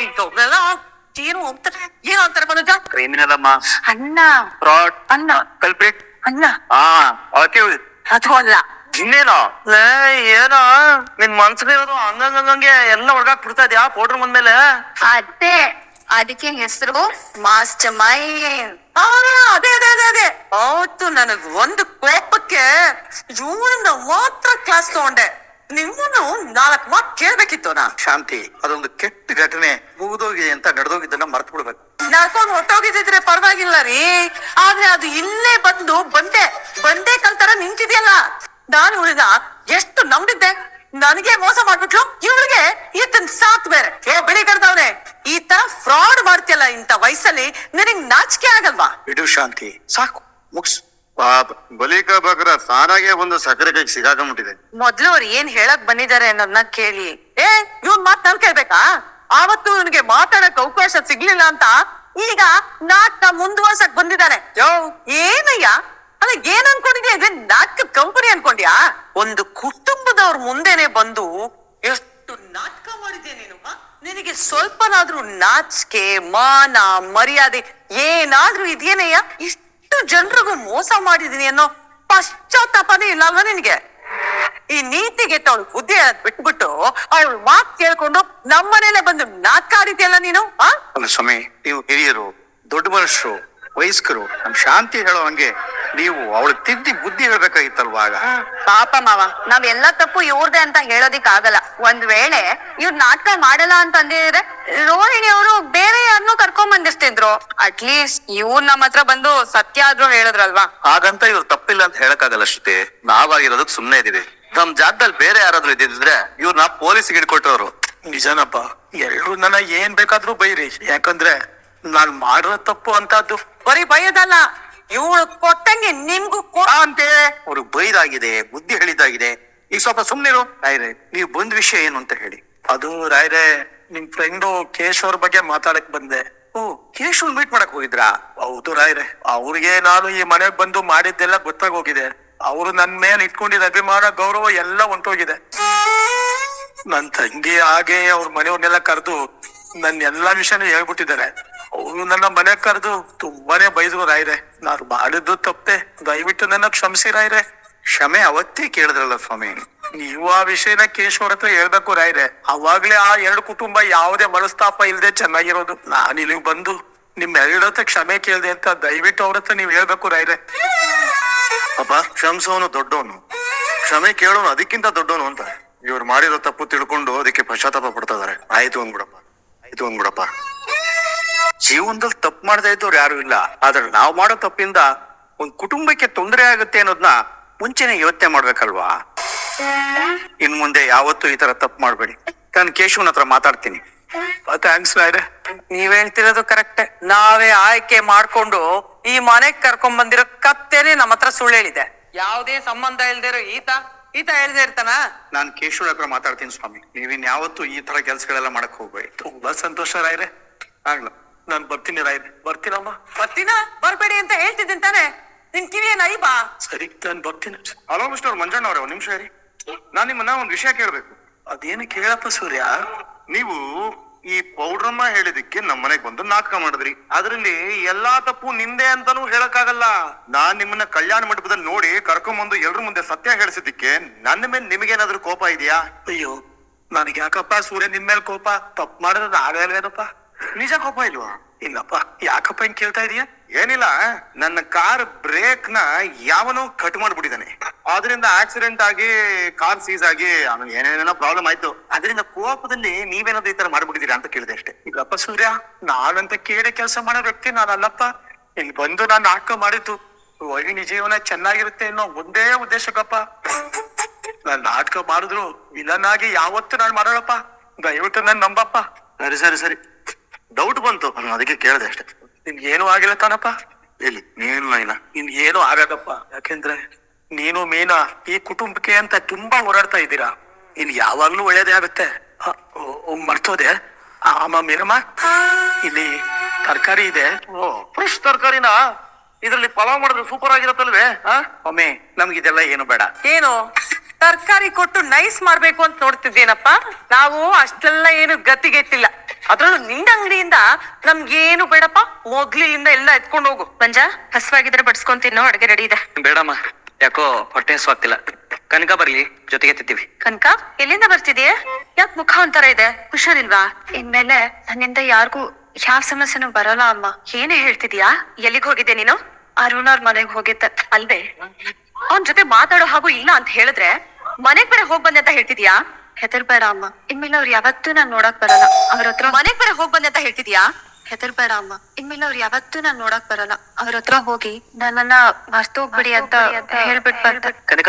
ಈಗ ಅವ್ರೆಲ್ಲ ಏನು ಹೋಗ್ತಾರೆ ಏನು ಅಂತಾರೆ ಮನೋಜ ಏನಿಲ್ಲಮ್ಮ ಅಣ್ಣ ಫ್ರಾಡ್ ಅಣ್ಣ ಕಲ್ಪ್ರಿಟ್ ಅಣ್ಣ ಹಾ ಓಕೆ ಅದು ಅಲ್ಲ ಇನ್ನೇನೋ ಲೇ ಏನೋ ನಿನ್ ಮನ್ಸಿಗಿರೋದು ಹಂಗಂಗಂಗೆ ಎಲ್ಲ ಒಳಗಾಕ್ ಬಿಡ್ತಾ ಇದ್ಯಾ ಪೌಡ್ರ್ ಮುಂದ್ಮೇಲೆ ಅದೇ ಅದಕ್ಕೆ ಹೆಸರು ಮಾಸ್ಟರ್ ಮೈಂಡ್ ಅದೇ ಅದೇ ಅದೇ ಅದೇ ಅವತ್ತು ನನಗ್ ಒಂದು ಕೋಪಕ್ಕೆ ಇವಳನ್ನ ಮಾತ್ರ ಕ್ಲಾಸ್ ತಗೊಂಡೆ ನಿಮ್ಮನ್ನು ನಾಲ್ಕು ಮಾತು ಕೇಳ್ಬೇಕಿತ್ತು ನಾ ಶಾಂತಿ ಅದೊಂದು ಕೆಟ್ಟ ಘಟನೆ ಪರವಾಗಿಲ್ಲ ರೀ. ಆದ್ರೆ ಅದು ಇಲ್ಲೇ ಬಂದು ಬಂದೆ. ಬಂದೆ ಕಲ್ತರ ನಿಂತಿದ್ಯಲ್ಲ. ನಾನು ಉಳಿದ ಎಷ್ಟು ನಂಬಿದ್ದೆ. ನನಗೆ ಮೋಸ ಮಾಡ್ಬಿಟ್ಲು. ಇವಳಿಗೆ ಈತನ್ ಸಾತ್ ಬೇರೆ. ಏ ಬಿಳಿ ಕಡ್ದವ್ನೆ ಈ ತರ ಫ್ರಾಡ್ ಮಾಡ್ತಿಯಲ್ಲ ಇಂತ ವಯಸ್ಸಲ್ಲಿ ನಿನಗ್ ನಾಚಿಕೆ ಆಗಲ್ವಾ? ಬಿಡು ಶಾಂತಿ. ಸಾಕು. ಮುಗ್ಸ್. ಪಾಪ ಬಲಿಕ ಬಕ್ರ ಸಾರಾಗೆ ಒಂದು ಸಕ್ಕರೆ ಕೈಗೆ ಸಿಗಾಕೊಂಡ್ಬಿಟ್ಟಿದೆ. ಮೊದ್ಲು ಅವ್ರು ಏನ್ ಹೇಳಕ್ ಬಂದಿದ್ದಾರೆ ಅನ್ನೋದನ್ನ ಕೇಳಿ. ಏ ಇವ್ನ್ ಮಾತ್ ನಾವ್ ಕೇಳ್ಬೇಕಾ? ಆವತ್ತು ಇವನಿಗೆ ಮಾತಾಡಕ್ ಅವಕಾಶ ಸಿಗ್ಲಿಲ್ಲ ಅಂತ ಈಗ ನಾಟ್ನ ಮುಂದುವರ್ಸಕ್ ಬಂದಿದ್ದಾನೆ. ಏನಯ್ಯ? ಅಲ್ಲ, ಏನ್ ಅನ್ಕೊಂಡಿದ್ಯಾ? ಇದೇ ನಾಟಕ ಕಂಪನಿ ಅನ್ಕೊಂಡ್ಯಾ? ಒಂದು ಕುಟುಂಬದವ್ರ ಮುಂದೆನೆ ಬಂದು ಎಷ್ಟು ನಾಟಕ ಮಾಡಿದ್ಯಾ ನೀನು ನಿನಗೆ ಸ್ವಲ್ಪನಾದ್ರೂ ನಾಚಿಕೆ, ಮಾನ, ಮರ್ಯಾದೆ ಏನಾದ್ರೂ ಇದೆಯೇನಯ್ಯ? ಇಷ್ಟು ಜನರಿಗೂ ಮೋಸ ಮಾಡಿದೀನಿ ಅನ್ನೋ ಪಶ್ಚಾತ್ತಾಪನೇ ಇಲ್ಲ ಅಲ್ವಾ ನಿನಗೆ? ಈ ನೀತಿಗೆ ಅವಳು ಬುದ್ಧಿ ಬಿಟ್ಬಿಟ್ಟು ಅವಳು ಮಾತ್ ಕೇಳ್ಕೊಂಡು ನಮ್ಮನೇಲೆ ಬಂದು ನಾಟಕ ಆಡಿದ್ಯಲ್ಲ ನೀನು ಸ್ವಾಮಿ, ನೀವು ಹಿರಿಯರು, ದೊಡ್ಡ ಮನುಷ್ಯರು. ವಯಸ್ಕರು ನಮ್ ಶಾಂತಿ ಹೇಳೋ ಹಂಗೆ ನೀವು ಅವಳು ತಿದ್ದಿ ಬುದ್ಧಿ ಹೇಳ್ಬೇಕಾಗಿತ್ತಲ್ವಾ ಆಗ? ಪಾಪ ಮಾವ ನಾವೆಲ್ಲ ತಪ್ಪು ಇವ್ರದೆ ಅಂತ ಹೇಳೋದಿಕ್ ಆಗಲ್ಲ ಒಂದ್ ವೇಳೆ ಇವ್ರ ನಾಟಕ ಮಾಡಲ್ಲ ಅಂತ ಅಂದಿದ್ರೆ ರೋಹಿಣಿ ಅವರು ಬೇರೆ ಯಾರನ್ನೂ ಕರ್ಕೊಂಡ್ ಬಂದಿರ್ತಿದ್ರು. ಅಟ್ಲೀಸ್ಟ್ ಇವ್ರು ನಮ್ಮ ಹತ್ರ ಬಂದು ಸತ್ಯ ಆದ್ರೂ ಹೇಳಿದ್ರಲ್ವಾ? ಹಾಗಂತ ಇವ್ರು ತಪ್ಪಿಲ್ಲ ಅಂತ ಹೇಳಕ್ಕಾಗಲ್ಲ ಅಷ್ಟೇ ನಾವಾಗಿರೋದಕ್ ಸುಮ್ನೆ ಇದೀವಿ. ನಮ್ ಜಾಗದಲ್ಲಿ ಬೇರೆ ಯಾರಾದ್ರೂ ಇದ್ದಿದ್ರೆ ಇವ್ರನ್ನ ಪೊಲೀಸ್ಗೆ ಹಿಡ್ಕೊಟ್ಟವ್ರು. ನಿಜನಪ್ಪ ಎಲ್ರು ನನ್ನ ಏನ್ ಬೇಕಾದ್ರೂ ಬೈರಿ. ಯಾಕಂದ್ರೆ ನಾನ್ ಮಾಡಿರೋ ತಪ್ಪು ಅಂತದ್ದು? ಬರೀ ಬೈಯೋದಲ್ಲ ಇವಳು ಕೊಟ್ಟಂಗೆ ನಿಮ್ಗೂ ಕೊಡ ಅಂತೆ. ಅವ್ರಿಗೆ ಬೈದಾಗಿದೆ ಬುದ್ಧಿ ಹೇಳಿದಾಗಿದೆ ಈಗ ಸ್ವಲ್ಪ ಸುಮ್ನಿರು. ರಾಯ್ರೇ ನೀವು ಬಂದ್ ವಿಷಯ ಏನು ಅಂತ ಹೇಳಿ. ಅದು ರಾಯ್ರೆ ನಿಮ್ ಫ್ರೆಂಡು ಕೇಶ್ ಅವ್ರ ಬಗ್ಗೆ ಮಾತಾಡಕ್ ಬಂದೆ. ಓ ಕೇಶವ್ ಮೀಟ್ ಮಾಡಕ್ ಹೋಗಿದ್ರಾ? ಹೌದು ರಾಯ್ರೆ. ಅವ್ರಿಗೆ ನಾನು ಈ ಮನೆಗ್ ಬಂದು ಮಾಡಿದ್ದೆಲ್ಲ ಗೊತ್ತಾಗೋಗಿದೆ. ಅವರು ನನ್ ಮೇಲೆ ಇಟ್ಕೊಂಡಿದ್ದ ಅಭಿಮಾನ ಗೌರವ ಎಲ್ಲ ಹೊಂಟೋಗಿದೆ. ನನ್ ತಂಗಿ ಹಾಗೆ ಅವ್ರ ಮನೆಯವ್ರನ್ನೆಲ್ಲ ಕರೆದು ನನ್ ಎಲ್ಲಾ ವಿಷಯನೂ ಹೇಳ್ಬಿಟ್ಟಿದ್ದಾರೆ. ಅವ್ರು ನನ್ನ ಮನೆ ಕರೆದು ತುಂಬಾನೇ ಬೈದ್ರು ರಾಯ್ರೆ. ನಾನು ಮಾಡಿದ್ದು ತಪ್ಪೆ. ದಯವಿಟ್ಟು ನನ್ನ ಕ್ಷಮಿಸಿ ರಾಯ್ರೆ. ಕ್ಷಮೆ ಅವತ್ತೇ ಕೇಳಿದ್ರಲ್ಲ ಸ್ವಾಮಿ. ನೀವು ಆ ವಿಷಯನ ಕೇಶವರ ಹತ್ರ ಹೇಳ್ಬೇಕು ರಾಯ್ರೆ. ಅವಾಗ್ಲೇ ಆ ಎರಡು ಕುಟುಂಬ ಯಾವುದೇ ಮನಸ್ತಾಪ ಇಲ್ಲದೆ ಚೆನ್ನಾಗಿರೋದು. ನಾನು ಇಲ್ಲಿಗೆ ಬಂದು ನಿಮ್ ಹತ್ರ ಕ್ಷಮೆ ಕೇಳಿದೆ ಅಂತ ದಯವಿಟ್ಟು ಅವ್ರ ಹತ್ರ ನೀವ್ ಹೇಳ್ಬೇಕು ರಾಯ್ರೆ. ಅಪ್ಪ, ಕ್ಷಮಿಸೋನು ದೊಡ್ಡವನು. ಕ್ಷಮೆ ಕೇಳೋನು ಅದಕ್ಕಿಂತ ದೊಡ್ಡವನು ಅಂತ. ಇವ್ರು ಮಾಡಿರೋ ತಪ್ಪು ತಿಳ್ಕೊಂಡು ಅದಕ್ಕೆ ಪಶ್ಚಾತ್ತಾಪ ಪಡ್ತಾ ಇದಾರೆ. ಆಯ್ತು ಅಂದ್ಬಿಡಪ್ಪ. ಆಯ್ತು ಅಂದ್ಬಿಡಪ್ಪ. ಜೀವನದಲ್ಲಿ ತಪ್ಪು ಮಾಡದೇ ಇದ್ದವ್ರು ಯಾರು ಇಲ್ಲ. ಆದ್ರೆ ನಾವು ಮಾಡೋ ತಪ್ಪಿಂದ ಒಂದ್ ಕುಟುಂಬಕ್ಕೆ ತೊಂದರೆ ಆಗುತ್ತೆ ಅನ್ನೋದನ್ನ ಮುಂಚೆನೆ ಯೋಚನೆ ಮಾಡ್ಬೇಕಲ್ವಾ? ಇನ್ ಮುಂದೆ ಯಾವತ್ತೂ ಈ ತರ ತಪ್ಪು ಮಾಡ್ಬೇಡಿ. ನಾನು ಕೇಶವನ ಹತ್ರ ಮಾತಾಡ್ತೀನಿ. ಥ್ಯಾಂಕ್ಸ್ ನೀವ್ ಹೇಳ್ತಿರೋದು ಕರೆಕ್ಟ್ ನಾವೇ ಆಯ್ಕೆ ಮಾಡ್ಕೊಂಡು ಈ ಮನೆಗ್ ಕರ್ಕೊಂಡ್ ಬಂದಿರೋ ಕತ್ತೆನೆ ನಮ್ಮ ಹತ್ರ ಸುಳ್ಳು ಹೇಳಿದೆ. ಯಾವ್ದೇ ಸಂಬಂಧ ಇಲ್ದಿರೋ ಈತ ಈತ ಹೇಳ್ದೆ ಇರ್ತಾನ? ನಾನು ಕೇಶವನ ಹತ್ರ ಮಾತಾಡ್ತೀನಿ ಸ್ವಾಮಿ. ನೀವಿನ್ ಯಾವತ್ತೂ ಈ ತರ ಕೆಲ್ಸಗಳೆಲ್ಲ ಮಾಡಕ್ ಹೋಗ್ಬೇಡಿ. ತುಂಬಾ ಸಂತೋಷ ರಾಯ್ರೆ. ಆಗ್ಲ. ನಾನ್ ಬರ್ತೀನಿ ರಾಯ್. ಬರ್ತೀನಮ್ಮ? ಬರ್ತೀನ? ಬರ್ಬೇಡಿ ಅಂತ ಹೇಳ್ತಿದ್ದೀನಿ ತಾನೆ. ನಿನ್ ಕಿವಿ ನೈ ಬಾ. ಸರಿ ನಾನ್ ಬರ್ತೀನಿ. ಹಲೋ ಮಿಸ್ಟರ್ ಮಂಜಣ್ಣ ಅವ್ರ ಒಂದ್ ನಿಮಿಷ ರೀ ನಾನ್ ನಿಮ್ಮನ್ನ ಒಂದ್ ವಿಷಯ ಕೇಳ್ಬೇಕು. ಅದೇನು ಕೇಳಪ್ಪ ಸೂರ್ಯ? ನೀವು ಈ ಪೌಡ್ರಮ್ಮ ಹೇಳಿದಕ್ಕೆ ನಮ್ಮ ಮನೆಗ್ ಬಂದು ನಾಟಕ ಮಾಡಿದ್ರಿ. ಅದ್ರಲ್ಲಿ ಎಲ್ಲಾ ತಪ್ಪು ನಿಂದೆ ಅಂತಾನೂ ಹೇಳಕ್ಕಾಗಲ್ಲ. ನಾನ್ ನಿಮ್ಮನ್ನ ಕಲ್ಯಾಣ ಮಂಟಪದಲ್ಲಿ ನೋಡಿ ಕರ್ಕೊಂಬಂದು ಎಲ್ರ ಮುಂದೆ ಸತ್ಯ ಹೇಳಿಸಿದ್ದಕ್ಕೆ ನನ್ನ ಮೇಲೆ ನಿಮಗೇನಾದ್ರೂ ಕೋಪ ಇದೆಯಾ? ಅಯ್ಯೋ ನನಗೆ ಯಾಕಪ್ಪ ಸೂರ್ಯ ನಿನ್ ಮೇಲೆ ಕೋಪ? ತಪ್ಪು ಮಾಡಿದ್ರೆ ಆಗಲ್ವೇನಪ್ಪ ನಿಜ ಕೋಪ ಇಲ್ವಾ ಇಲ್ಲಪ್ಪ, ಯಾಕಪ್ಪ ಹಿಂಗ್ ಕೇಳ್ತಾ ಇದೀಯ? ಏನಿಲ್ಲ, ನನ್ನ ಕಾರ್ ಬ್ರೇಕ್ನ ಯಾವನೋ ಕಟ್ ಮಾಡ್ಬಿಟ್ಟಿದ್ದಾನೆ. ಅದರಿಂದ ಆಕ್ಸಿಡೆಂಟ್ ಆಗಿ, ಕಾರ್ ಸೀಸ್ ಆಗಿ, ಆಮೇಲೆ ಏನೇನೇನೋ ಪ್ರಾಬ್ಲಮ್ ಆಯ್ತು. ಅದರಿಂದ ಕೋಪದಲ್ಲಿ ನೀವೇನಾದ್ರೂ ಈ ತರ ಮಾಡ್ಬಿಟ್ಟಿದ್ದೀರಾ ಅಂತ ಕೇಳಿದೆ ಅಷ್ಟೇ. ಇಲ್ಲಪ್ಪ ಸೂರ್ಯ, ನಾನಂತ ಕೇಳಿ ಕೆಲಸ ಮಾಡೋ ವ್ಯಕ್ತಿ ನಾನಲ್ಲಪ್ಪ. ಇಲ್ಲಿ ಬಂದು ನಾನು ನಾಟಕ ಮಾಡಿದ್ದು. ವೈ ಜೀವನ ಚೆನ್ನಾಗಿರುತ್ತೆ ಅನ್ನೋ ಒಂದೇ ಉದ್ದೇಶಕ್ಕಪ್ಪ. ನಾನ್ ನಾಟಕ ಮಾಡಿದ್ರು ವಿಲನ್ ಆಗಿ ಯಾವತ್ತು ನಾನು ಮಾಡೋಣಪ್ಪ ದಯವಿಟ್ಟು ನನ್ ನಂಬಪ್ಪ. ಸರಿ ಸರಿ ಸರಿ. ಡೌಟ್ ಬಂತು. ನಾನು ಅದಕ್ಕೆ ಕೇಳಿದೆ ಅಷ್ಟೇ. ನಿನ್ಗೆ ಏನು ಆಗಿಲ್ಲ ತಾನಪ್ಪ? ಇಲ್ಲಿ ನೀನು ಇಲ್ಲ ನಿನ್ ಏನು ಆಗದಪ್ಪ ಯಾಕೆಂದ್ರೆ ನೀನು ಮೀನಾ ಈ ಕುಟುಂಬಕ್ಕೆ ಅಂತ ತುಂಬಾ ಓಡಾಡ್ತಾ ಇದ್ದೀರಾ. ಇನ್ ಯಾವಾಗ್ಲೂ ಒಳ್ಳೇದೇ ಆಗುತ್ತೆ. ಅ, ಓ, ಓ, ಮರ್ತೋದೆ? ಆ, ಅಮ್ಮ ಮೀನಮ್ಮ ಇಲ್ಲಿ ತರಕಾರಿ ಇದೆ. ಓ ಫ್ರೆಶ್ ತರಕಾರಿನ? ಇದ್ರಲ್ಲಿ ಪಲಾವ್ ಮಾಡಿದ್ರೆ ಸೂಪರ್ ಆಗಿರತ್ತಲ್ವೇ? ಹಾ ಒಮ್ಮೆ ನಮ್ಗಿದೆಲ್ಲ ಏನು ಬೇಡ. ಏನು? ತರಕಾರಿ ಕೊಟ್ಟು ನೈಸ್ ಮಾಡ್ಬೇಕು ಅಂತ ನೋಡ್ತಿದ್ದೇನಪ್ಪ. ನಾವು ಅಷ್ಟೆಲ್ಲ ಏನು ಗತಿಗೆಟ್ಟಿಲ್ಲ. ಅದ್ರಲ್ಲೂ ನಿಂದ ಅಂಗಡಿಯಿಂದ ನಮ್ಗೇನು ಬೇಡಪ್ಪ ಮೊದ್ಲಿಂದ ಎಲ್ಲ ಎತ್ಕೊಂಡು ಹೋಗು. ಮಂಜ ಹಸ್ವಾಗಿದ್ರೆ ಬಡ್ಸ್ಕೊಂಡ್ ತಿನ್ನೋ ಅಡ್ಗೆ ರೆಡಿ ಇದೆ. ಬೇಡಮ್ಮ ಯಾಕೋ ಹೊಟ್ಟೆ ಹಸ್ವಾಗ್ತಿಲ್ಲ ಕನಕ ಬರ್ಲಿ ಜೊತೆಗೆ ತಿಂತೀವಿ ಕನಕ ಎಲ್ಲಿಂದ ಬರ್ತಿದೀಯ ಯಾಕ್ ಮುಖ ಒಂಥರ ಇದೆ? ಹುಷಾರಿಲ್ವಾ? ಇನ್ಮೇಲೆ ನನ್ನಿಂದ ಯಾರಿಗೂ ಯಾವ ಸಮಸ್ಯೆನೂ ಬರಲ್ಲ ಅಮ್ಮ. ಏನೇ ಹೇಳ್ತಿದ್ಯಾ ಎಲ್ಲಿಗ್ ಹೋಗಿದ್ದೆ ನೀನು? ಅರುಣ್ ಅವ್ರ ಮನೆಗ್ ಹೋಗಿದ್ದೆ ಅಲ್ವೇ? ಅವನ್ ಜೊತೆ ಮಾತಾಡೋ ಹಾಗೂ ಇಲ್ಲ ಅಂತ ಹೇಳಿದ್ರೆ ಮನೆಗ್ ಬೇರೆ ಹೋಗ್ ಬಂದೆ ಅಂತ ಹೇಳ್ತಿದ್ಯಾ ಹೆದರ್ಬೇಡ ಅಮ್ಮ ಇನ್ಮೇಲೆ ಅವ್ರು ಯಾವತ್ತೂ ನಾನ್ ನೋಡಕ್ ಬರಲ್ಲ. ಅವ್ರ ಹತ್ರ ಮನೆಗ್ ಬರ ಹೋಗ್ ಬಂದೆ ಅಂತ ಹೇಳ್ತಿದ್ಯಾ? ಹೆದರ್ಬೇಡ ಅಮ್ಮ ಇನ್ಮೇಲೆ ಅವ್ರು ಯಾವತ್ತೂ ನಾನ್ ನೋಡಕ್ ಬರಲ್ಲ. ಅವ್ರ ಹತ್ರ ಹೋಗಿ ನನ್ನನ್ನ ಮರ್ತೋಗ್ಬಿಡಿ ಅಂತ ಹೇಳ್ಬಿಟ್ ಬರ್ತಾರೆ ಕನಕ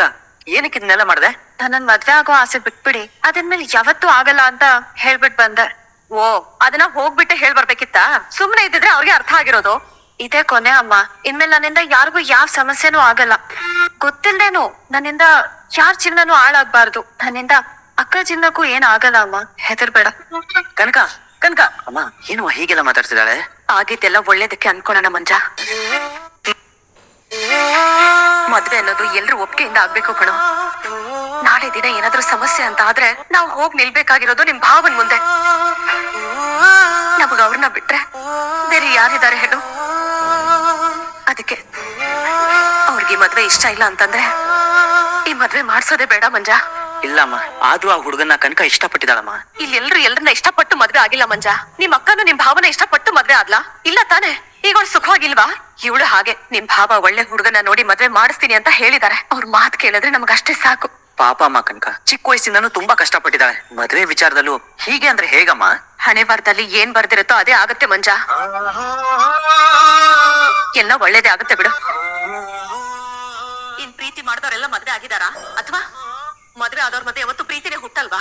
ಏನಕ್ಕೆ ಇದನ್ನೆಲ್ಲ ಮಾಡ್ದೆ? ನನ್ನ ಮದ್ವೆ ಆಗೋ ಆಸೆ ಬಿಟ್ಬಿಡಿ. ಅದಿನ್ಮೇಲೆ ಯಾವತ್ತೂ ಆಗಲ್ಲ ಅಂತ ಹೇಳ್ಬಿಟ್ ಬಂದೆ. ಓ ಅದನ್ನ ಹೋಗ್ಬಿಟ್ಟೆ ಹೇಳ್ ಬರ್ಬೇಕಿತ್ತ? ಸುಮ್ನೆ ಇದ್ದಿದ್ರೆ ಅವ್ರಿಗೆ ಅರ್ಥ ಆಗಿರೋದು. ಇದೇ ಕೊನೆ ಅಮ್ಮ. ಇನ್ಮೇಲೆ ನನ್ನಿಂದ ಯಾರಿಗೂ ಯಾವ ಸಮಸ್ಯೆನೂ ಆಗಲ್ಲ. ಗೊತ್ತಿಲ್ದೇನು ನನ್ನಿಂದ ಯಾರ್ ಜೀವನನೂ ಹಾಳಾಗ್ಬಾರ್ದು. ನನ್ನಿಂದ ಅಕ್ಕ ಚಿನ್ನಕ್ಕೂ ಏನ್ ಆಗಲ್ಲ ಅಮ್ಮ. ಹೆದರ್ಬೇಡ. ಕನಕ ಕನಕ. ಅಮ್ಮ ಏನು ಹೀಗೆಲ್ಲ ಮಾತಾಡ್ತಿದ್ದಾಳೆ? ಆಗಿದ್ದೆಲ್ಲ ಒಳ್ಳೇದಕ್ಕೆ ಅನ್ಕೊಳಣ ಮಂಜ. ಮದ್ವೆ ಅನ್ನೋದು ಎಲ್ರು ಒಪ್ಪಿಗೆಯಿಂದ ಆಗ್ಬೇಕು ಕಣೋ. ನಾಳೆ ದಿನ ಏನಾದ್ರೂ ಸಮಸ್ಯೆ ಅಂತ ಆದ್ರೆ ನಾವು ಹೋಗ್ ನಿಲ್ಬೇಕಾಗಿರೋದು ನಿಮ್ ಭಾವನ್ ಮುಂದೆ. ನಮಗ ಅವ್ರನ್ನ ಬಿಟ್ರೆ ಬೇರೆ ಯಾರಿದ್ದಾರೆ ಹೇಳು. ಅದಕ್ಕೆ ಅವ್ರಿಗೆ ಮದ್ವೆ ಇಷ್ಟ ಇಲ್ಲ ಅಂತಂದ್ರೆ ಈ ಮದ್ವೆ ಮಾಡ್ಸೋದೇ ಬೇಡ ಮಂಜ. ಇಲ್ಲಮ್ಮ ಆದ್ರೂ ಆ ಹುಡುಗನ್ನ ಕನಕ ಇಷ್ಟಪಟ್ಟಿದ್ದಾಳಮ್ಮ. ಇಲ್ಲಿ ಎಲ್ರು ಎಲ್ರನ್ನ ಇಷ್ಟಪಟ್ಟು ಮದ್ವೆ ಆಗಿಲ್ಲ ಮಂಜ. ನಿಮ್ ಅಕ್ಕನು ನಿಮ್ ಭಾವನ ಇಷ್ಟಪಟ್ಟು ಮದ್ವೆ ಆದ್ಲಾ? ಇಲ್ಲ ತಾನೆ? ಈಗ ಅವ್ಳು ಸುಖವಾಗಿಲ್ವಾ? ಇವಳು ಹಾಗೆ ನಿಮ್ ಭಾವ ಒಳ್ಳೆ ಹುಡುಗನ ನೋಡಿ ಮದ್ವೆ ಮಾಡಿಸ್ತೀನಿ ಅಂತ ಹೇಳಿದಾರೆ ಅವ್ರ ಮಾತ್ ಕೇಳಿದ್ರೆ ನಮ್ಗಷ್ಟೇ ಸಾಕು. ಪಾಪ ಅಮ್ಮ ಕನಕ ಚಿಕ್ಕ ವಯಸ್ಸಿಂದನೂ ತುಂಬಾ ಕಷ್ಟಪಟ್ಟಿದ್ದಾಳೆ. ಮದ್ವೆ ವಿಚಾರದಲ್ಲೂ ಹೀಗೆ ಅಂದ್ರೆ ಹೇಗಮ್ಮ? ಹಣೆ ವಾರದಲ್ಲಿ ಏನ್ ಬರ್ದಿರುತ್ತೋ ಅದೇ ಆಗತ್ತೆ ಮಂಜ. ಎಲ್ಲ ಒಳ್ಳೇದೇ ಆಗತ್ತೆ ಬಿಡು. ಇನ್ ಪ್ರೀತಿ ಮಾಡಿದವರೆಲ್ಲ ಮದ್ವೆ ಆಗಿದಾರಾ ಅಥವಾ? ಮದ್ವೆ ಆದವ್ರ ಮತ್ತೆ ಯಾವತ್ತು ಪ್ರೀತಿನೇ ಹುಟ್ಟಲ್ವಾ?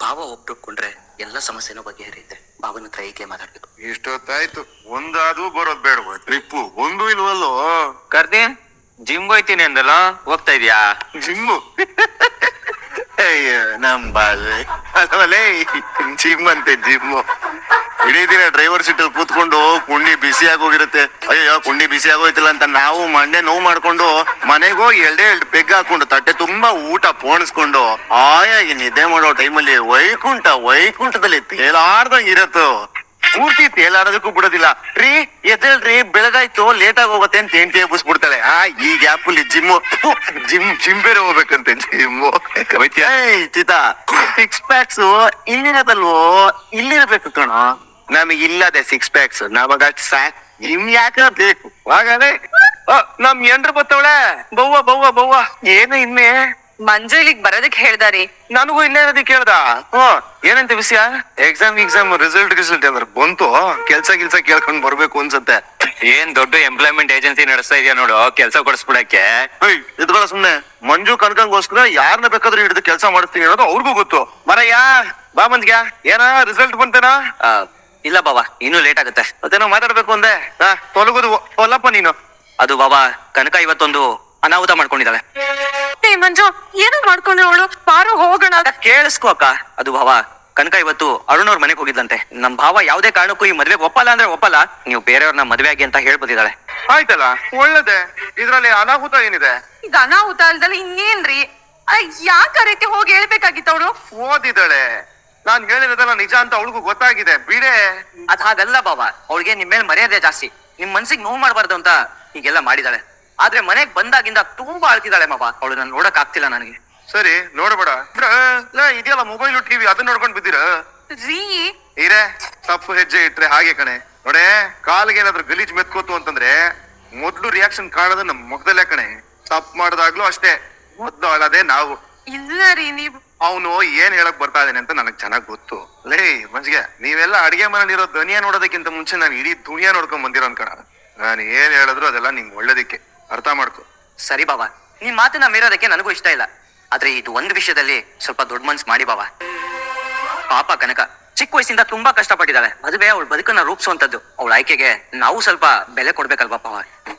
ಭಾವ ಒಪ್ಪಿಟ್ಕೊಂಡ್ರೆ ಎಲ್ಲ ಸಮಸ್ಯೆನೂ ಬಗೆಹರಿಯುತ್ತೆ. ಭಾವನ ಹತ್ರ ಹೀಗೆ ಮಾತಾಡ್ಬೇಕು? ಇಷ್ಟೊತ್ತಾಯ್ತು. ಒಂದಾದ್ರೂ ಬರೋದ್ ಬೇಡವ? ಟ್ರಿಪ್ಪು? ಒಂದು ಇಲ್ವಲ್ಲೋ? ಕರ್ದಿ ಜಿಮ್ ಹೋಯ್ತೀನಿ ಅಂದಲ್ಲ? ಹೋಗ್ತಾ ಇದೀಯಾ? ಜಿಮ್ಮು ಅಯ್ಯ ನಮ್ ಬಾಳ್ವೆ ಅದೇ ಜಿಮ್ ಅಂತೆ ಜಿಮ್ಮು ಇಡೀ ದಿನ ಡ್ರೈವರ್ ಸೀಟ್ ಅಲ್ಲಿ ಕೂತ್ಕೊಂಡು ಕುಂಡಿ ಬಿಸಿ ಆಗೋಗಿರುತ್ತೆ. ಅಯ್ಯೋ ಕುಂಡಿ ಬಿಸಿ ಆಗೋಯ್ತಿಲ್ಲ ಅಂತ ನಾವು ಮಂಡೆ ನೋವು ಮಾಡ್ಕೊಂಡು ಮನೆಗೆ ಹೋಗಿ ಎಲ್ಡೆ ಎಲ್ಡು ಪೆಗ್ ಹಾಕೊಂಡು ತಟ್ಟೆ ತುಂಬಾ ಊಟ ಪೋಣಿಸ್ಕೊಂಡು ಆಯಾಗಿ ನಿದ್ದೆ ಮಾಡೋ ಟೈಮಲ್ಲಿ ವೈಕುಂಠ ವೈಕುಂಠದಲ್ಲಿ ತೇಲಾಡ್ದಂಗ್ ಇರತ್ತು. ಪೂರ್ತಿ ತೇಲಾಡೋದಕ್ಕೂ ಬಿಡೋದಿಲ್ಲ. ರೀ ಎದ್ದೇಳ್ರಿ ಬೆಳಗಾಯ್ತು ಲೇಟ್ ಆಗಿ ಹೋಗುತ್ತೆ ಅಂತ ಹೆಂಡತಿ ಎಬ್ಬಿಸ್ಬಿಡ್ತಾಳೆ. ಆ ಈ ಗ್ಯಾಪ್ ಅಲ್ಲಿ ಜಿಮ್ ಜಿಮ್ ಜಿಮ್ ಬೇರೆ ಹೋಗ್ಬೇಕಂತೆ ಜಿಮ್ ಚಿತಾ. ಸಿಕ್ಸ್ ಪ್ಯಾಕ್ಸ್ ಇಲ್ಲಿರೋದಲ್ವೋ ಇಲ್ಲಿರಬೇಕು ಕಣೋ. ನಮಗೆ ಇಲ್ಲದೆ ಸಿಕ್ಸ್ ಪ್ಯಾಕ್ಸ್ ನಮಗ ಸಾಕ್. ನಿಮ್ ಯಾಕೆ ಬೇಕು? ಹಾಗಾದ್ರೆ ನಮ್ ಎಂಡ್ರು ಬತ್ತವಳೆ. ಬವ್ವ ಬವ್ವ ಬವ್ವ. ಏನು ಇನ್ನೆ ಮಂಜು ಇಲ್ಲಿಗ್ ಬರೋದಕ್ಕೆ ಹೇಳ್ದಾರಿ ನನಗೂ ಇಲ್ಲೇ ಇರೋದಕ್ಕೆ ಕೇಳ್ದ. ಹ್ಮ್ ಏನಂತ ವಿಷಯ? ಎಕ್ಸಾಮ್ ಎಕ್ಸಾಮ್ ರಿಸಲ್ಟ್ ರಿಸಲ್ಟ್ ಅಂದ್ರೆ ಬಂತು. ಕೆಲ್ಸ ಗಿಲ್ಸ ಕೇಳ್ಕೊಂಡ್ ಬರ್ಬೇಕು ಅನ್ಸತ್ತೆ. ಏನ್ ದೊಡ್ಡ ಎಂಪ್ಲಾಯ್ಮೆಂಟ್ ಏಜೆನ್ಸಿ ನಡೆಸ್ತಾ ಇದೆಯಾ ನೋಡು ಕೆಲಸ ಕೊಡಿಸ್ಬಿಡಕ್ಕೆ. ಏಯ್ ಇದ್ಬೇಡ ಸುಮ್ನೆ. ಮಂಜು ಕನಕಂಗೋಸ್ಕರ ಯಾರನ್ನ ಬೇಕಾದ್ರೂ ಹಿಡಿದು ಕೆಲಸ ಮಾಡಿಸ್ತೀನಿ ಅನ್ನೋದು ಅವ್ರಿಗೂ ಗೊತ್ತು. ಮರಯ್ಯ ಬಾ ಮಂಜ್ಗ ಏನ ರಿಸಲ್ಟ್ ಬಂತೇನಾ? ಆ, ಇಲ್ಲ ಬಾಬಾ ಇನ್ನೂ ಲೇಟ್ ಆಗುತ್ತೆ. ಅದೇನೋ ಮಾತಾಡ್ಬೇಕು ಅಂದೆ. ಹಾ ತೊಲಗೋದು ಒಲ್ಲಪ್ಪ ನೀನು. ಅದು ಬಾಬಾ ಕನಕ ಇವತ್ತೊಂದು ಅನಾಹುತ ಮಾಡ್ಕೊಂಡಿದ್ದಾಳೆ. ಏ ಮಂಜು ಏನೋ ಮಾಡ್ಕೊಂಡ್ರೆ ಅವಳು? ಪಾರು ಹೋಗೋಣ. ಕೇಳಿಸ್ಕೋ ಅಕ್ಕ. ಅದು ಭಾವ ಕನಕ ಇವತ್ತು ಅರುಣ್ ಅವ್ರ ಮನೆಗೆ ಹೋಗಿದ್ದಂತೆ ನಮ್ ಭಾವ ಯಾವ್ದೇ ಕಾರಣಕ್ಕೂ ಈ ಮದ್ವೆ ಒಪ್ಪಲ್ಲ ಅಂದ್ರೆ ಒಪ್ಪಲ್ಲ. ನೀವು ಬೇರೆಯವ್ರನ್ನ ಮದ್ವೆ ಆಗಿ ಅಂತ ಹೇಳ್ಬೋದಿದ್ದಾಳೆ ಆಯ್ತಲ್ಲ ಒಳ್ಳೇದೆ. ಇದ್ರಲ್ಲಿ ಅನಾಹುತ ಏನಿದೆ? ಈಗ ಅನಾಹುತ ಅಲ್ದಲ್ಲ ಇನ್ನೇನ್ರಿ? ಯಾಕ ರೀತಿ ಹೋಗಿ ಹೇಳ್ಬೇಕಾಗಿತ್ತು ಅವಳು. ಓದಿದಾಳೆ ನಾನ್ ಹೇಳಿರೋದೆಲ್ಲ ನಿಜ ಅಂತ ಅವಳಿಗೂ ಗೊತ್ತಾಗಿದೆ. ಬಿಡೆ. ಅದ್ ಹಾಗಲ್ಲ ಬಾಬಾ ಅವಳಿಗೆ ನಿಮ್ ಮೇಲೆ ಮರ್ಯಾದೆ ಜಾಸ್ತಿ. ನಿಮ್ ಮನ್ಸಿಗೆ ನೋವು ಮಾಡಬಾರ್ದು ಅಂತ ಹೀಗೆಲ್ಲ ಮಾಡಿದಾಳೆ. ಆದ್ರೆ ಮನೆಗ್ ಬಂದಾಗಿಂದ ತುಂಬಾ ಅಳ್ತಿದ್ದಾಳೆ ಮಾವ. ಅವಳು ನಾನು ನೋಡಕ್ ಆಗ್ತಿಲ್ಲ ನನಗೆ. ಸರಿ ನೋಡಬೇಡ. ಲೇ ಇದೆಯಲ್ಲ ಮೊಬೈಲ್ ಟಿವಿ ಅದನ್ನ ನೋಡ್ಕೊಂಡ್ ಬಿದ್ದೀರ? ರೀ. ತಪ್ಪು ಹೆಜ್ಜೆ ಇಟ್ರೆ ಹಾಗೆ ಕಣೆ. ನೋಡೆ ಕಾಲ್ಗೆ ಏನಾದ್ರು ಗಲೀಜ್ ಮೆತ್ಕೋತು ಅಂತಂದ್ರೆ ಮೊದ್ಲು ರಿಯಾಕ್ಷನ್ ಕಾಣೋದನ್ನ ನಮ್ ಮುಖದಲ್ಲೇ ಕಣೆ. ತಪ್ಪು ಮಾಡ್ದಾಗ್ಲೂ ಅಷ್ಟೇ. ಮೊದ್ಲು ಅಳದೆ ನಾವು. ಇಲ್ಲ ರೀ ನೀವು ಅವನು ಏನ್ ಹೇಳಕ್ ಬರ್ತಾ ಇದ್ದಾನೆ ಅಂತ ನನಗ್ ಚೆನ್ನಾಗ್ ಗೊತ್ತು. ಲೇ ಮಂಜಿಗೆ ನೀವೆಲ್ಲ ಅಡಿಗೆ ಮನೇಲಿರೋ ಧ್ವನಿಯ ನೋಡೋದಕ್ಕಿಂತ ಮುಂಚೆ ನಾನು ಇಡೀ ದುನಿಯಾ ನೋಡ್ಕೊಂಡ್ ಬಂದಿರೋ ಅನ್ಕಣ. ನಾನು ಏನ್ ಹೇಳಿದ್ರು ಅದೆಲ್ಲ ನಿಂಗ್ ಒಳ್ಳೇದಕ್ಕೆ. ಅರ್ಥ ಮಾಡ್ಕೊ. ಸರಿ ಬಾಬಾ ನಿಮ್ ಮಾತನ್ನ ಮೀರೋದಕ್ಕೆ ನನಗೂ ಇಷ್ಟ ಇಲ್ಲ. ಆದ್ರೆ ಇದು ಒಂದು ವಿಷಯದಲ್ಲಿ ಸ್ವಲ್ಪ ದೊಡ್ಡ ಮನ್ಸ್ ಮಾಡಿ ಬಾಬಾ ಪಾಪ ಕನಕ, ಚಿಕ್ಕ ವಯಸ್ಸಿಂದ ತುಂಬಾ ಕಷ್ಟಪಟ್ಟಿದ್ದಾಳೆ. ಮದುವೆ, ಅವಳ ಬದುಕನ್ನ ರೂಪಿಸುವಂತದ್ದು ಅವಳ ಆಯ್ಕೆಗೆ ನಾವು ಸ್ವಲ್ಪ ಬೆಲೆ ಕೊಡ್ಬೇಕಲ್ವಾ, ಪಾವ?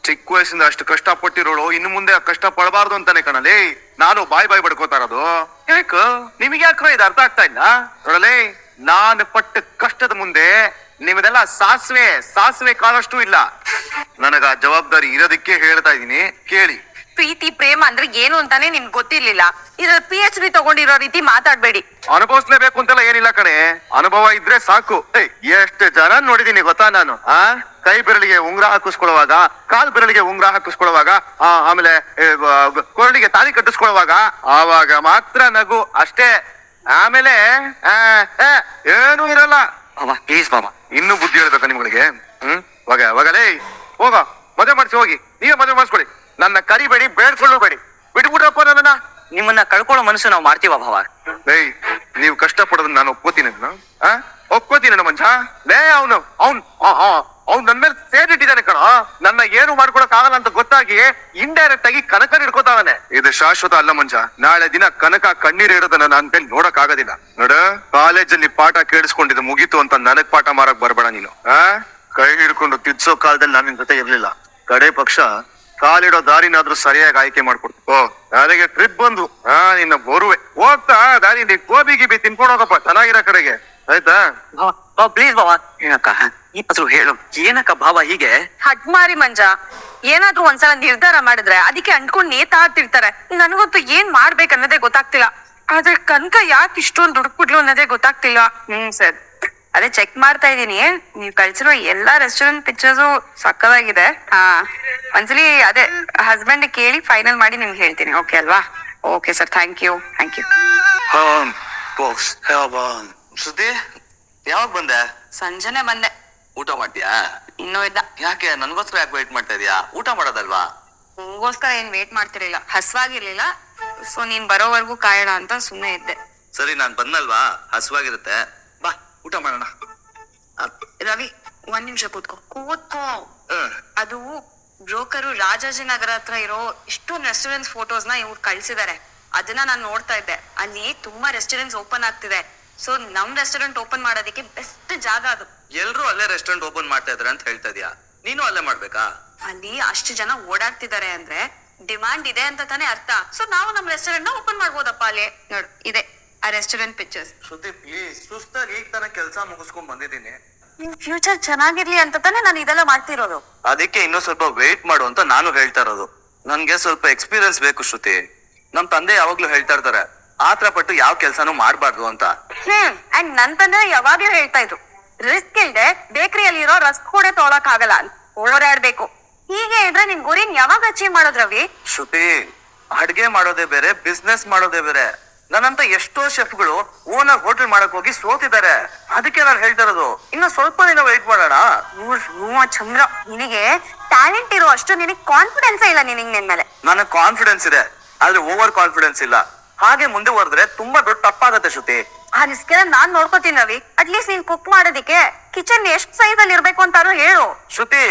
ಚಿಕ್ಕ ವಯಸ್ಸಿಂದ ಅಷ್ಟು ಕಷ್ಟ ಪಟ್ಟಿರೋಳು ಇನ್ನು ಮುಂದೆ ಆ ಕಷ್ಟ ಪಡಬಾರ್ದು ಅಂತಾನೆ ಕಣಲೇ. ನಾನು ಬಾಯ್ ಬಾಯ್ ಬಡ್ಕೋತಾ ಇರೋದು. ಯಾಕ? ನಿಮಗೆ ಯಾಕ್ರೋ ಇದು ಅರ್ಥ ಆಗ್ತಾ ಇಲ್ಲ? ನೋಡಲೇ, ನಾನು ಪಟ್ಟ ಕಷ್ಟದ ಮುಂದೆ ನಿಮ್ಮದೆಲ್ಲ ಸಾಸಿವೆ ಸಾಸಿವೆ ಕಾಳಷ್ಟು ಇಲ್ಲ. ನನಗ ಜವಾಬ್ದಾರಿ ಇರೋದಕ್ಕೆ ಹೇಳ್ತಾ ಇದೀನಿ ಕೇಳಿ. ಪ್ರೀತಿ ಪ್ರೇಮ ಅಂದ್ರೆ ಏನು ಅಂತಾನೆ ನಿಮ್ಗೆ ಗೊತ್ತಿರ್ಲಿಲ್ಲ. ಇದ್ರ ಪಿ ಎಚ್ ಡಿ ತಗೊಂಡಿರೋ ರೀತಿ ಮಾತಾಡ್ಬೇಡಿ. ಅನುಭವಿಸ್ಲೇಬೇಕು ಅಂತೆಲ್ಲ ಏನಿಲ್ಲ ಕಣೆ. ಅನುಭವ ಇದ್ರೆ ಸಾಕು. ಏಯ್, ಎಷ್ಟು ಜನ ನೋಡಿದೀನಿ ಗೊತ್ತಾ ನಾನು? ಆ? ಕೈ ಬೆರಳಿಗೆ ಉಂಗ್ರ ಹಾಕಿಸ್ಕೊಳ್ಳುವಾಗ ಕಾಲ್ ಬೆರಳಿಗೆ ಉಂಗ್ರ ಹಾಕಿಸ್ಕೊಳ್ಳುವಾಗ ಆ, ಆಮೇಲೆ ಏ, ಬ- ಕೊರಳಿಗೆ ತಾಳಿ ಕಟ್ಟಿಸ್ಕೊಳ್ಳುವಾಗ ಆವಾಗ ಮಾತ್ರ ನಗು ಅಷ್ಟೇ. ಆಮೇಲೆ ಆ, ಏ, ಏನೂ ಇರಲ್ಲ. ಮಾಮ ಪ್ಲೀಸ್ ಮಾಮ. ಇನ್ನು ಬುದ್ಧಿ ಹೇಳ್ಬೇಕಾ ನಿಮ್ಗಳಿಗೆ? ಹ್ಮ್? ಹೋಗ ಹೋಗಲೇ. ಹೋಗ. ಮದುವೆ ಮಾಡಿಸಿ ಹೋಗಿ. ನೀವೇ ಮದುವೆ ಮಾಡಿಸ್ಕೊಳ್ಳಿ. ನನ್ನ ಕರಿಬೇಡಿ ಬೇಡ್ಕೊಳ್ಳಬೇಡಿ. ಬಿಟ್ಬಿಟ್ರಪ್ಪ ನನ್ನ ನಿಮ್ಮನ್ನ ಕಳ್ಕೊಳ್ಳೋ ಮನಸ್ಸು ನಾವು ಮಾಡ್ತೀವ ಭಾವ. ಏಯ್ ನೀವು ಕಷ್ಟ ಪಡೋದನ್ನ ನಾನು ಒಪ್ಕೋತೀನಿ ಅದನ್ನ. ಆ? ಒಪ್ಕೋತೀನಿ ನನ್ನ ಮಂಚ ಲೇ ಅವನು ಅವ್ನ್ ಅವ್ನ್ ನನ್ನ ಮೇಲೆ ಸೇರಿಟ್ಟಿದ್ದಾನೆ ಕಣ. ನನ್ನ ಏನು ಮಾಡ್ಕೊಳಕ್ ಆಗಲ್ಲ ಅಂತ ಗೊತ್ತಾಗಿ ಇಂಡೈರೆಕ್ಟ್ ಆಗಿ ಕನಕ ಹಿಡ್ಕೋತಾವನೆ. ಇದು ಶಾಶ್ವತ ಅಲ್ಲ ಮಂಜ ನಾಳೆ ದಿನ ಕನಕ ಕಣ್ಣೀರ್ ಇಡೋದನ್ನ ನಾನ್ ಕೈ ನೋಡಕ್ ಆಗೋದಿಲ್ಲ ನೋಡ. ಕಾಲೇಜಲ್ಲಿ ಪಾಠ ಕೇಳಿಸ್ಕೊಂಡಿದ್ದು ಮುಗೀತು ಅಂತ ನನಗ್ ಪಾಠ ಮಾರಕ್ ಬರ್ಬೇಡ ನೀನು. ಆ? ಕೈ ಹಿಡ್ಕೊಂಡು ತಿದ್ಸೋ ಕಾಲದಲ್ಲಿ ನಾನು ನಿನ್ ಜೊತೆ ಇರ್ಲಿಲ್ಲ. ಕಡೆ ಪಕ್ಷ ಕಾಲಿಡೋ ದಾರಿನಾದ್ರೂ ಸರಿಯಾಗಿ ಆಯ್ಕೆ ಮಾಡ್ಕೊಡ್ತು ಓ ನನಗೆ ಟ್ರಿಪ್ ಬಂದ್ವು ಹಾ ನಿನ್ನ ಬೋರುವೆ. ಹೋಗ್ತಾ ದಾರಿ ಗೋಬಿ ಗಿಬಿ ತಿನ್ಕೊಂಡು ಹೋಗಪ್ಪ ಚೆನ್ನಾಗಿರೋ ಕಡೆಗೆ. ಆಯ್ತಾ? ಪ್ಲೀಸ್ ಬಾವಾ ಏನಕ್ಕ? ಏನಾದ್ರು ಹೇಳು. ಏನಕ್ಕ ಭಾವ ಹೀಗೆ? ಹಟ್ಮಾರಿ ಮಂಜ. ಏನಾದ್ರೂ ಒಂದ್ಸಲ ನಿರ್ಧಾರ ಮಾಡಿದ್ರೆ ಅದಕ್ಕೆ ಅಂಟ್ಕೊಂಡ್ ನೇತಾಡ್ತಿರ್ತಾರೆ ನನಗಂತೂ ಏನ್ ಮಾಡ್ಬೇಕನ್ನೋದೇ ಗೊತ್ತಾಗ್ತಿಲ್ಲ. ಆದ್ರೆ ಕನಕ ಯಾಕೆ ಇಷ್ಟೊಂದು ದುಡ್ಬಿಡ್ಲು ಅನ್ನೋದೇ ಗೊತ್ತಾಗ್ತಿಲ್ಲ. ಹ್ಮ್ ಸರ್. ಅದೇ ಚೆಕ್ ಮಾಡ್ತಾ ಇದೀನಿ ನೀವ್ ಕಳ್ಸಿರೋ ಎಲ್ಲಾ ರೆಸ್ಟೋರೆಂಟ್ ಪಿಕ್ಚರ್ಸು ಸಕ್ಕದಾಗಿದೆ. ಹಾ. ಒಂದ್ಸಲಿ ಅದೇ ಹಸ್ಬೆಂಡ್ ಕೇಳಿ ಫೈನಲ್ ಮಾಡಿ ನಿಮ್ಗೆ ಹೇಳ್ತೀನಿ. ಓಕೆ ಅಲ್ವಾ? Okay sir thank you thank you box ಸುದ್ದಿ? ಯಾವಾಗ ಬಂದೆ? ಸಂಜೆನೆ ಬಂದೆ. ಊಟ ಮಾಡ್ತೀಯಾ? ಇನ್ನೂ ಇದ್ದ ಯಾಕೆ? ನನ್ಗೋಸ್ಕರ ಯಾಕೆ ವೇಟ್ ಮಾಡ್ತಾ ಇದೀಯಾ? ಊಟ ಮಾಡೋದಲ್ವಾ? ನಿಮ್ಗೋಸ್ಕರ ಏನ್ ವೇಟ್ ಮಾಡ್ತಿರ್ಲಿಲ್ಲ. ಹಸ್ವಾಗಿರ್ಲಿಲ್ಲ. ಸೊ ನೀನ್ ಬರೋವರೆಗೂ ಕಾಯೋಣ ಅಂತ ಸುಮ್ನೆ ಇದ್ದೆ. ಸರಿ ನಾನ್ ಬಂದಲ್ವಾ? ಹಸುವಾಗಿರುತ್ತೆ. ಊಟ ಮಾಡೋಣ? ರವಿ ಒಂದ್ ನಿಮಿಷ ಕೂತ್ಕೋ. ಕೂತ್ಕೋ. ಅದು ಬ್ರೋಕರು ರಾಜಾಜಿನಗರ ಹತ್ರ ಇರೋ ಇಷ್ಟೊಂದು ರೆಸ್ಟೋರೆಂಟ್ ಫೋಟೋಸ್ನ ಇವ್ರು ಕಳ್ಸಿದಾರೆ. ಅದನ್ನ ನಾನು ನೋಡ್ತಾ ಇದ್ದೆ. ಅಲ್ಲಿ ತುಂಬಾ ರೆಸ್ಟೋರೆಂಟ್ಸ್ ಓಪನ್ ಆಗ್ತಿದೆ. ಸೊ ನಮ್ ರೆಸ್ಟೋರೆಂಟ್ ಓಪನ್ ಮಾಡೋದಕ್ಕೆ ಬೆಸ್ಟ್ ಜಾಗ ಅದು. ಎಲ್ರು ಅಲ್ಲೇ ರೆಸ್ಟೋರೆಂಟ್ ಓಪನ್ ಮಾಡ್ತಾ ಇದ್ರ ಅಂತ ಹೇಳ್ತಾ ಇದೀಯಾ? ನೀನು ಅಲ್ಲೇ ಮಾಡ್ಬೇಕಾ? ಅಲ್ಲಿ ಅಷ್ಟು ಜನ ಓಡಾಡ್ತಿದ್ದಾರೆ ಅಂದ್ರೆ ಡಿಮಾಂಡ್ ಇದೆ ಅಂತ ತಾನೇ ಅರ್ಥ. ಸೊ ನಾವು ನಮ್ ರೆಸ್ಟೋರೆಂಟ್ನ ಓಪನ್ ಮಾಡ್ಬೋದಪ್ಪ ಅಲ್ಲಿ. ನೋಡು ಇದೆ. ಆ ರೆಸ್ಟೋರೆಂಟ್ ಪಿಕ್ಚರ್ಸ್ ಸುದ್ದಿ ಪ್ಲೀಸ್ ಸುಸ್ತಾಗಿ ಈಗ ತನ ಕೆಲಸ ಮುಗಿಸ್ಕೊಂಡ್ ಬಂದಿದ್ದೀನಿ. ನಿಮ್ ಫ್ಯೂಚರ್ ಚೆನ್ನಾಗಿರ್ಲಿ ಅಂತ ತಾನೇ ನಾನು ಇದೆಲ್ಲ ಮಾಡ್ತಿರೋದು. ಅದಕ್ಕೆ ಇನ್ನೂ ಸ್ವಲ್ಪ ವೇಟ್ ಮಾಡು ಅಂತ ನಾನು ಹೇಳ್ತಾ ಇರೋದು. ನನ್ಗೆ ಸ್ವಲ್ಪ ಎಕ್ಸ್ಪೀರಿಯನ್ಸ್ ಬೇಕು ಶ್ರುತಿ. ನಮ್ ತಂದೆ ಯಾವಾಗ್ಲೂ ಹೇಳ್ತಾ ಇರ್ತಾರೆ ಆತರ ಪಟ್ಟು ಯಾವ ಕೆಲ್ಸಾನು ಮಾಡ್ಬಾರ್ದು ಅಂತ. ಹ್ಮ್ ಅಂಡ್ ನನ್ ತಂದೆ ಯಾವಾಗ್ಲೂ ಹೇಳ್ತಾ ಇದ್ರು ರಿಸ್ಕ್ ಇಲ್ದೆ ಬೇಕರಿಯಲ್ಲಿ ಇರೋ ರಸ್ಕ್ ಕೂಡ ತೊಗೊಳಕ್ ಆಗಲ್ಲ ಓಡಾಡ್ಬೇಕು. ಹೀಗೆ ಇದ್ರೆ ನಿನ್ ಗುರಿನ್ ಯಾವಾಗ ಅಚೀವ್ ಮಾಡೋದ್ರವಿ? ಶ್ರುತಿ ಅಡ್ಗೆ ಮಾಡೋದೇ ಬೇರೆ ಬಿಸ್ನೆಸ್ ಮಾಡೋದೇ ಬೇರೆ. ನನ್ನಂತ ಎಷ್ಟೋ ಶೆಫ್ಗಳು ಓನರ್ ಹೋಟೆಲ್ ಮಾಡಕ್ ಹೋಗಿ ಸೋತಿದ್ದಾರೆ. ಅದಕ್ಕೆ ನಾನು ಹೇಳ್ತಾ ಇರೋದು ಇನ್ನು ಸ್ವಲ್ಪ ದಿನ ವೆಯ್ಟ್ ಮಾಡೋಣ. ಚಂದ್ರ ನಿನಗೆ ಟ್ಯಾಲೆಂಟ್ ಇರೋ ಅಷ್ಟು ನಿನಗೆ ಕಾನ್ಫಿಡೆನ್ಸ್ ಇಲ್ಲ ನಿನಗೆ ನಿನ್ ಮೇಲೆ. ನನಗ್ ಕಾನ್ಫಿಡೆನ್ಸ್ ಇದೆ ಆದ್ರೆ ಓವರ್ ಕಾನ್ಫಿಡೆನ್ಸ್ ಇಲ್ಲ. ಹಾಗೆ ಮುಂದೆ ಹೋದ್ರೆ ತುಂಬಾ ದೊಡ್ಡ ತಪ್ಪಾಗತ್ತೆ ಶ್ರುತಿ. ಆ ರಿಸ್ಕ್ ನಾನ್ ನೋಡ್ಕೋತೀನಿ ರವಿ. ಅಟ್ಲೀಸ್ಟ್ ನೀನ್ ಕುಕ್ ಮಾಡೋದಿಕ್ಕೆ ಕಿಚನ್ ಎಷ್ಟ್ ಸೈಜ್ ಅಲ್ಲಿ ಇರ್ಬೇಕು ಅಂತಾರು ಹೇಳು. ಶ್ರುತಿ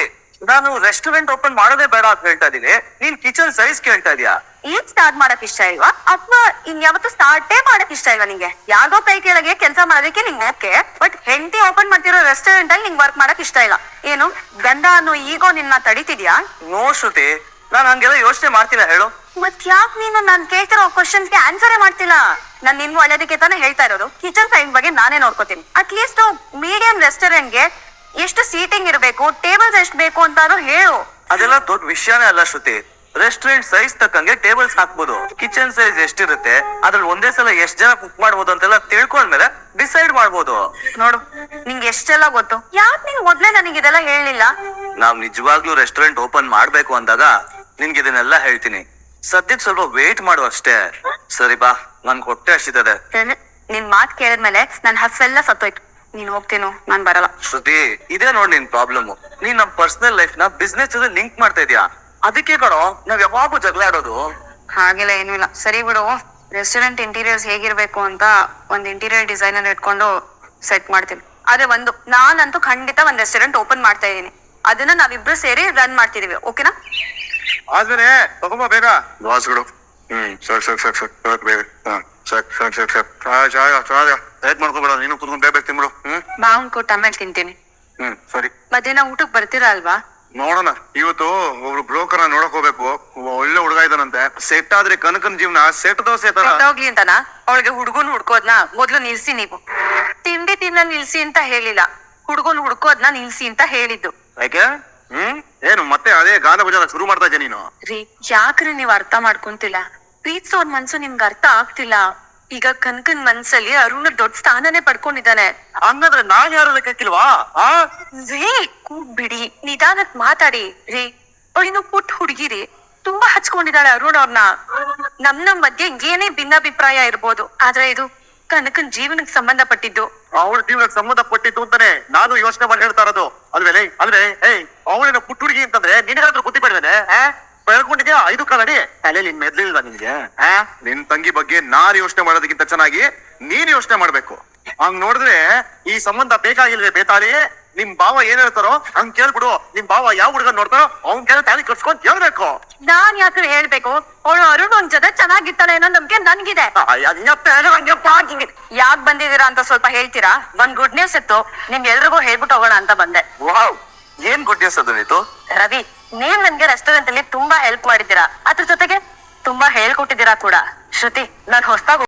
ನಾನು ರೆಸ್ಟೋರೆಂಟ್ ಓಪನ್ ಮಾಡೋದೇ ಬೇಡ ಅಂತ ಹೇಳ್ತಾ ಇದೀನಿ ನೀನ್ ಕಿಚನ್ ಸೈಜ್ ಕೇಳ್ತಾ ಇದೀಯಾ? ಈಗ ಸ್ಟಾರ್ಟ್ ಮಾಡಕ್ ಇಷ್ಟ ಇಲ್ವಾ? ಅಥವಾ ಇನ್ ಯಾವತ್ತು ಸ್ಟಾರ್ಟೇ ಮಾಡಕ್ ಇಷ್ಟ ಇಲ್ವಾ ನಿಂಗೆ? ಯಾವ್ದೋ ಕೈ ಕೆಳಗೆ ಕೆಲಸ ಮಾಡೋದಕ್ಕೆ ನಿಂಗೆ ಓಕೆ ಬಟ್ ಹೆಂಡತಿ ಓಪನ್ ಮಾಡ್ತಿರೋ ರೆಸ್ಟೋರೆಂಟ್ ಅಲ್ಲಿ ನಿಂಗೆ ವರ್ಕ್ ಮಾಡಕ್ ಇಷ್ಟ ಇಲ್ಲ. ಏನು ಗಂಧ ಅನ್ನೋ ಈಗೋ ನಿನ್ನ ತಡಿತಿದ್ಯಾ? ನೋ ಶ್ರುತಿ. ನಾನು ಹಂಗೆಲ್ಲ ಯೋಚನೆ ಮಾಡ್ತಿಲ್ಲ ಹೇಳು. ಮತ್ ಯಾಕ್ ನೀನು ನಾನ್ ಕೇಳ್ತಿರೋ ಕ್ವಶನ್ಸ್ಗೆ ಆನ್ಸರೇ ಮಾಡ್ತಿಲ್ಲ? ನಾನ್ ನಿನ್ ಒಳ್ಳೆದಕ್ಕೆ ತಾನೇ ಹೇಳ್ತಾ ಇರೋದು. ಕಿಚನ್ ಸೈಡ್ ಬಗ್ಗೆ ನಾನೇ ನೋಡ್ಕೋತೀನಿ. ಅಟ್ಲೀಸ್ಟ್ ಮೀಡಿಯಂ ರೆಸ್ಟೋರೆಂಟ್ಗೆ ಎಷ್ಟು ಸೀಟಿಂಗ್ ಇರಬೇಕು? ಟೇಬಲ್ಸ್ ಎಷ್ಟು ಬೇಕು ಅಂತಾನು ಹೇಳು. ಅದೆಲ್ಲ ದೊಡ್ಡ ವಿಷಯನೇ ಅಲ್ಲ ಶ್ರುತಿ. ರೆಸ್ಟೋರೆಂಟ್ ಸೈಜ್ ತಕ್ಕಂಗೆ ಟೇಬಲ್ಸ್ ಹಾಕ್ಬೋದು. ಕಿಚನ್ ಸೈಜ್ ಎಷ್ಟಿರುತ್ತೆ ಅದ್ರಲ್ಲಿ ಒಂದೇ ಸಲ ಎಷ್ಟ್ ಜನ ಕುಕ್ ಮಾಡ್ಬೋದು ಅಂತೆಲ್ಲ ತಿಳ್ಕೊಂಡ್ಮೇಲೆ ಡಿಸೈಡ್ ಮಾಡ್ಬೋದು. ನೋಡು ನಿಂಗೆ ಎಷ್ಟೆಲ್ಲ ಗೊತ್ತು? ಯಾಕೆ ನೀನ್ ಮೊದ್ಲೇ ನನಗೆ ಇದೆಲ್ಲ ಹೇಳಿಲ್ಲ? ನಾವ್ ನಿಜವಾಗ್ಲೂ ರೆಸ್ಟೋರೆಂಟ್ ಓಪನ್ ಮಾಡ್ಬೇಕು ಅಂದಾಗ ನಿನ್ಗೆ ಇದನ್ನೆಲ್ಲ ಹೇಳ್ತೀನಿ. ಸದ್ಯಕ್ಕೆ ಸ್ವಲ್ಪ ವೇಟ್ ಮಾಡು ಅಷ್ಟೇ. ಸರಿ ಬಾ ನನ್ ಹೊಟ್ಟೆ ಹಸಿತದೆ. ನಿನ್ ಮಾತ್ ಕೇಳಿದ್ಮೇಲೆ ನನ್ ಹಸ್ಸೆಲ್ಲ ಸತ್ತೋಯ್ತು. ನೀನ್ ಹೋಗ್ತೇನು ನಾನ್ ಬರಲ್ಲ. ಶ್ರುತಿ ಇದೇ ನೋಡ್ ನಿನ್ ಪ್ರಾಬ್ಲಮ್ ನೀನ್ ನಮ್ ಪರ್ಸನಲ್ ಲೈಫ್ನ ಬಿಸ್ನೆಸ್ ಜೊತೆ ಲಿಂಕ್ ಮಾಡ್ತಾ ಇದೀಯಾ? ಅದಕ್ಕೆ ಕಣೋ ನಾವ್ ಯಾವಾಗೂ ಜಗಳ ಆಡೋದು. ಹಾಗೆಲ್ಲ ಏನೂ ಇಲ್ಲ. ಸರಿ ಬಿಡು ರೆಸ್ಟೋರೆಂಟ್ ಇಂಟೀರಿಯರ್ಸ್ ಹೇಗಿರ್ಬೇಕು ಅಂತ ಒಂದ್ ಇಂಟೀರಿಯರ್ ಡಿಸೈನರ್ ಇಟ್ಕೊಂಡು ಸೆಟ್ ಮಾಡ್ತೀನಿ ಆದ್ರೆ ಒಂದು ನಾನಂತೂ ಖಂಡಿತ ಒಂದ್ ರೆಸ್ಟೋರೆಂಟ್ ಓಪನ್ ಮಾಡ್ತಾ ಇದೀನಿ ಅದನ್ನ ನಾವಿಬ್ರು ಸೇರಿ ರನ್ ಮಾಡ್ತಿದೀವಿ ಓಕೆನಾ ಆದ್ಮೇಲೆ ತಗೊಂಬ ಬೇಗ. ಬಾಸ್ಗಳು ಹ್ಮ್ ಸರಿ ಸರಿ ಸರಿ ಸರಿ ಸರಿ ಬೇಗ. ಹಾ ಸರಿ ಸರಿ ಸರಿ ಸರಿ. ಚಾಯ ಮಾಡ್ಕೋಬೇಡ ನೀನು ಕುತ್ಕೊಂಡು ಬೇಗ ಬೇಗ ತಿನ್ಬಿಡು. ಹ್ಮ್? ಮಾವಿನ ಕೊಟ್ಟು ಆಮೇಲೆ ತಿಂತೀನಿ. ಹ್ಮ್ ಸರಿ. ಮಧ್ಯಾಹ್ನ ಊಟಕ್ಕೆ ಬರ್ತೀರಾ ಅಲ್ವಾ? ನೋಡೋಣ. ಇವತ್ತು ಒಬ್ರು ಬ್ರೋಕರ್ ನೋಡಕ್ ಹೋಗ್ಬೇಕು. ಒಬ್ಬ ಒಳ್ಳೆ ಹುಡುಗ ಇದಾನಂತೆ ಸೆಟ್ ಆದ್ರೆ ಕನಕನ ಜೀವನ ಸೆಟ್ ದೋಸೆ ತರ ಹೋಗ್ಲಿ ಅಂತನಾ? ಅವಳಿಗೆ ಹುಡುಗನ್ ಹುಡ್ಕೋದ್ನ ಮೊದ್ಲು ನಿಲ್ಸಿ ನೀವು. ತಿಂಡಿ ತಿನ್ನ ನಿಲ್ಸಿ ಅಂತ ಹೇಳಿಲ್ಲ. ಹುಡುಗನ್ ಹುಡ್ಕೋದ್ನ ನಿಲ್ಸಿ ಅಂತ ಹೇಳಿದ್ದು. ಯಾಕೆ? ಹ್ಮ್? ಏನು ಮತ್ತೆ ಅದೇ ಗಾನ ಬಜಾರ ಶುರು ಮಾಡ್ತಾ ಇದ್ದೆ ನೀನು? ರೀ ಯಾಕ್ರಿ ನೀವ್ ಅರ್ಥ ಮಾಡ್ಕೊಂತಿಲ್ಲ? ಪ್ರೀತ್ಸೋರ್ ಮನ್ಸು ನಿಮ್ಗೆ ಅರ್ಥ ಆಗ್ತಿಲ್ಲ. ಈಗ ಕನಕನ್ ಮನ್ಸಲ್ಲಿ ಅರುಣ ದೊಡ್ಡ ಸ್ಥಾನನೇ ಪಡ್ಕೊಂಡಿದ್ದಾನೆ. ಹಂಗಂದ್ರೆ ನಾನ್ ಯಾರು ಲೆಕ್ಕಕ್ಕಿಲ್ವಾ ಆ? ಕೂಗ್ ಕೂಗ್ಬಿಡಿ. ನಿಧಾನಕ್ ಮಾತಾಡಿ. ರೀ ಅವಳಿನ ಪುಟ್ಟ ಹುಡುಗಿರಿ. ತುಂಬಾ ಹಚ್ಕೊಂಡಿದ್ದಾಳೆ ಅರುಣ್ ಅವ್ರನ್ನ ನಮ್ ನಮ್ ಮಧ್ಯೆ ಏನೇ ಭಿನ್ನಾಭಿಪ್ರಾಯ ಇರ್ಬೋದು. ಆದ್ರೆ ಇದು ಕನಕನ್ ಜೀವನಕ್ಕೆ ಸಂಬಂಧಪಟ್ಟಿದ್ದು. ಅವಳ ಜೀವನಕ್ಕೆ ಸಂಬಂಧಪಟ್ಟಿದ್ದು ಅಂತಾನೆ ನಾನು ಯೋಚನೆ ಮಾಡಿ ಹೇಳ್ತಾ ಇರೋದು. ಅಲ್ವೇ ಅಂದ್ರೆ ಏಯ್ ಅವಳಿನ ಪುಟ್ಟ ಹುಡುಗಿ ಅಂತಂದ್ರೆ ನಿನಗಾದ್ರೂ ಬುದ್ಧಿ ಬೆಳೆದೇನೆ ಬೆಳ್ಕೊಂಡಿದ್ಯಾ? ಐದು ಕಾಲಡಿ? ತಲೆ ನಿನ್ ಮೆದ್ಲಿಲ್ವಾ ನಿನ್ಗೆ? ಆ? ನಿನ್ ತಂಗಿ ಬಗ್ಗೆ ನಾನ್ ಯೋಚನೆ ಮಾಡೋದಕ್ಕಿಂತ ಚೆನ್ನಾಗಿ ನೀನ್ ಯೋಚನೆ ಮಾಡ್ಬೇಕು. ಹಂಗ್ ನೋಡಿದ್ರೆ ಈ ಸಂಬಂಧ ಬೇಕಾಗಿಲ್ವೇ ಬೇತಾಳಿ? ನಿಮ್ ಭಾವ ಏನ್ ಹೇಳ್ತಾರೋ ಹಂಗ್ ಕೇಳ್ಬಿಡು. ನಿಮ್ ಭಾವ ಯಾವ ಹುಡುಗ ನೋಡ್ತಾರೋ ಅವ್ನ್ ಕೇಳ ತಾಳಿ ಕಟ್ಸ್ಕೊಂಡ್ ಹೇಳ್ಬೇಕು. ನಾನ್ ಯಾಕೆ ಹೇಳ್ಬೇಕು? ಅವಳು ಅರುಣ್ ಒಂದ್ ಜೊತೆ ಚೆನ್ನಾಗಿರ್ತಾಳೆ ಅನ್ನೋ ನಂಬಿಕೆ ನನ್ಗಿದೆ. ಯಾಕ್ ಬಂದಿದೀರಾ ಅಂತ ಸ್ವಲ್ಪ ಹೇಳ್ತೀರಾ? ಒಂದ್ ಗುಡ್ ನ್ಯೂಸ್ ಇತ್ತು. ನಿಮ್ ಎಲ್ರಿಗೂ ಹೇಳ್ಬಿಟ್ಟು ಹೋಗೋಣ ಅಂತ ಬಂದೆ. ವಾವ್ ಏನ್ ಗುಡ್ ನ್ಯೂಸ್ ಅದು ನೀತು ರವಿ. ನೀವ್ ನನ್ಗೆ ರೆಸ್ಟೋರೆಂಟ್ ಅಲ್ಲಿ ತುಂಬಾ ಹೆಲ್ಪ್ ಮಾಡಿದ್ದೀರಾ. ಅದ್ರ ಜೊತೆಗೆ ತುಂಬಾ ಹೇಳ್ಕೊಟ್ಟಿದ್ದೀರಾ ಕೂಡ. ಶ್ರುತಿ, ನಾನ್ ಹೊಸ್ದಾಗ್